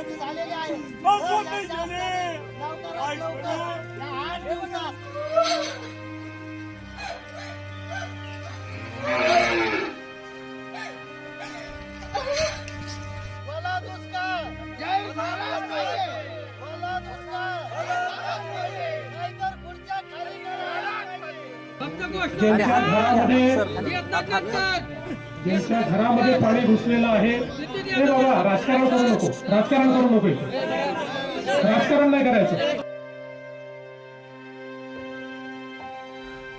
मध्ये झालेले आहे. लवकरात लवकर या आठ दिवसात. Jangan ज्यांच्या घरामध्ये पाणी घुसलेलं आहे. ते बाबा राजकारण करू नको. राजकारण करू नको राजकारण नाही करायचं.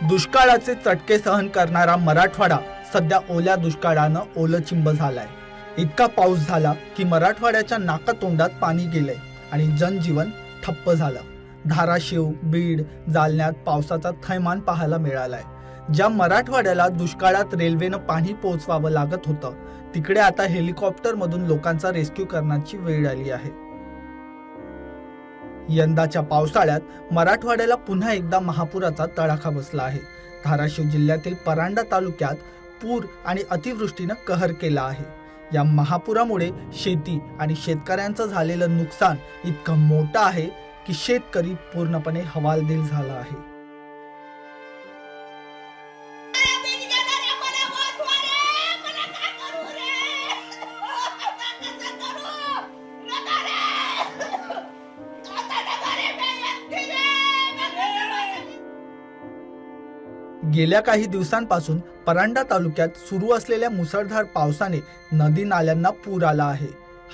दुष्काळाचे चटके सहन करणारा मराठवाडा सध्या ओल्या दुष्काळानं ओलचिंब झालाय. इतका पाऊस झाला की मराठवाड्याच्या नाकातोंडात पाणी गेलंय आणि जनजीवन ठप्प झालं. धाराशिव बीड जालन्यात पावसाचा थैमान पाहायला मिळालाय. ज्या मराठवाड्याला दुष्काळात रेल्वेनं पाणी पोहोचवावं लागत होतं तिकडे आता हेलिकॉप्टरमधून लोकांचा रेस्क्यू करण्याची वेळ आली आहे. यंदाच्या पावसाळ्यात मराठवाड्याला पुन्हा एकदा महापुराचा तडाखा बसला आहे. धाराशिव जिल्ह्यातील परांडा तालुक्यात पूर आणि अतिवृष्टीनं कहर केला आहे. या महापुरामुळे शेती आणि शेतकऱ्यांचं झालेलं नुकसान इतकं मोठं आहे की शेतकरी पूर्णपणे हवालदिल झाला आहे. गेल्या काही दिवसांपासून परांडा तालुक्यात सुरू असलेल्या मुसळधार पावसाने नदी नाल्यांना पूर आला आहे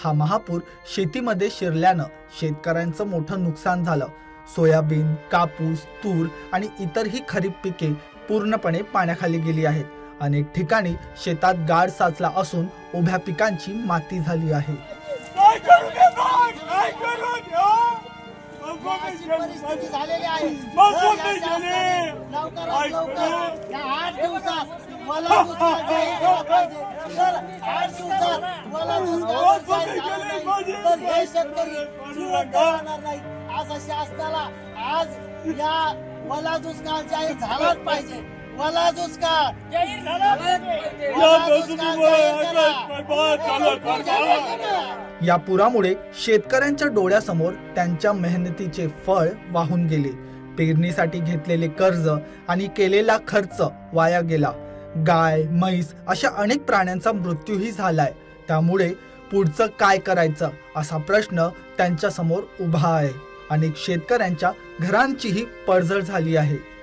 हा महापूर शेतीमध्ये शिरल्यानं शेतकऱ्यांचं मोठं नुकसान झालं सोयाबीन कापूस तूर आणि इतरही खरीप पिके पूर्णपणे पाण्याखाली गेली आहेत अनेक ठिकाणी शेतात गाड साचला असून उभ्या पिकांची माती झाली आहे परिस्थिती झालेली आहे. लवकरात लवकर या आठ दिवसात मला दुष्काळ जाहीर केला पाहिजे. तर आठ दिवसात मला दुष्काळ जाहीर झाला नाही तर हे शेतकरी जीवन राहणार नाही. असं शासनाला आज या मला दुष्काळ जाहीर झालाच पाहिजे. मला दुष्काळ. जाहीर झाला. या पुरामुळे शेतकऱ्यांच्या डोळ्यासमोर त्यांच्या मेहनतीचे फळ वाहून गेले. पेरणीसाठी घेतलेले कर्ज आणि केलेला खर्च वाया गेला. गाय म्हैस अशा अनेक प्राण्यांचा मृत्यूही झालाय. त्यामुळे पुढचं काय करायचं असा प्रश्न त्यांच्यासमोर उभा आहे. अनेक शेतकऱ्यांच्या घरांचीही पडझड झाली आहे.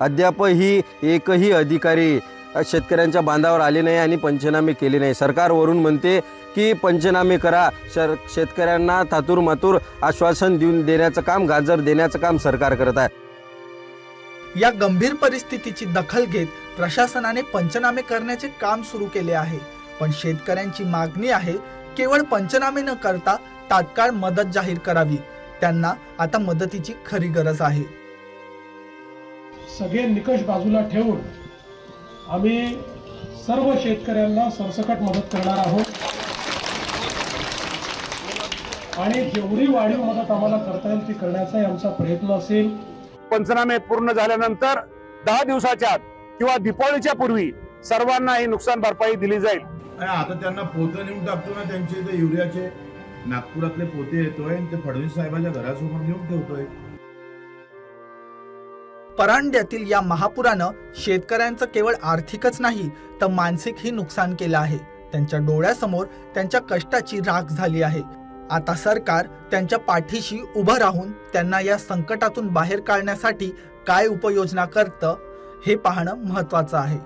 अद्यापही एकही अधिकारी शेतकऱ्यांच्या बांधावर आले नाही आणि पंचनामे केले नाही. सरकारवरून म्हणते की पंचनामे करा. शर शेतकऱ्यांना थातूर मातूर आश्वासन देऊन देण्याचं काम गाजर देण्याचं काम सरकार करत आहे. या गंभीर परिस्थितीची दखल घेत प्रशासनाने पंचनामे करण्याचे काम सुरू केले आहे. पण शेतकऱ्यांची मागणी आहे केवळ पंचनामे न करता तात्काळ मदत जाहीर करावी. त्यांना आता मदतीची खरी गरज आहे. सगळे निकष बाजूला ठेवून आम्ही सर्व शेतकऱ्यांना सरसकट मदत करणार आहोत. आणि जेवढी वाढीव मदत आम्हाला करता येईल ती करण्याचाही आमचा प्रयत्न असेल. पंचनामे पूर्ण झाल्यानंतर दहा दिवसाच्या आत किंवा दिपावलीच्या पूर्वी सर्वांना ही नुकसान भरपाई दिली जाईल. आणि आता त्यांना पोतं नेऊन टाकतो ना त्यांचे ते युरियाचे. नागपुरातले पोते येतोय आणि ते फडणवीस साहेबांच्या घरासमोर नेऊन ठेवतोय. परांड्यातील या महापुरानं शेतकऱ्यांचं केवळ आर्थिकच नाही तर मानसिकही नुकसान केलं आहे. त्यांच्या डोळ्यासमोर त्यांच्या कष्टाची राख झाली आहे. आता सरकार त्यांच्या पाठीशी उभं राहून त्यांना या संकटातून बाहेर काढण्यासाठी काय उपाययोजना करतं हे पाहणं महत्वाचं आहे.